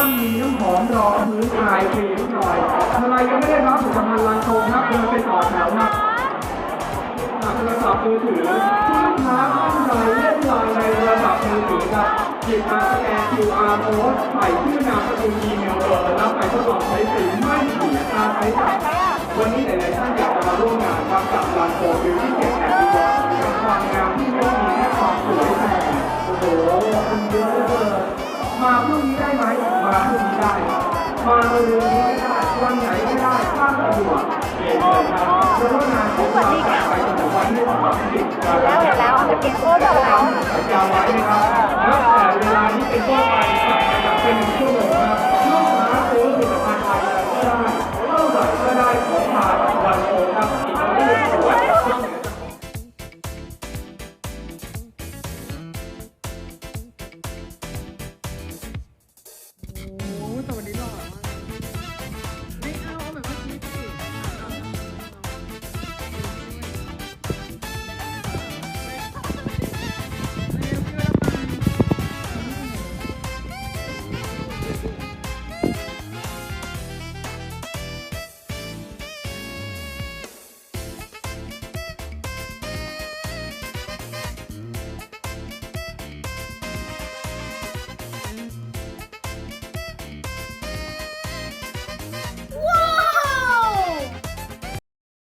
านมีน้ำหอมรอพื้นคลายฟรีนิดหน่อยอะไรยังไม่ได้รับผลิตภัณฑ์ลังโตครับเดินไปต่อแถวนะโทรศัพท์มือถือที่ลูกค้าตั้งใจเล่นไลน์ในโทรศัพท์มือถือครับหยิบมาสแกน QR code ใส่ชื่อนามสกุลอีเมลเบอร์แล้วไปทดลองใช้ฟรีไม่เสียค่าใช้จ่ายวันนี้หลายๆท่านอยากจะมาร่วมงานครับกับลานโฟบิวที่เก็บแอนด์ดีวอร์ความงามที่ไม่ได้มีแค่ความสวยแต่โอ้โหมันเยอะเหลือเกินมาพรุ่งนี้ได้ไหม มาเร็วนี้ไม่ได้วันไหนไม่ได้ข้ามสะดวกเปลี่ยนเลยครับเพราะว่างานของเราจัดไปถึงวันที่30แล้วแล้วจะเก็บโค้ดเอาแล้วสัญญาไว้นะครับ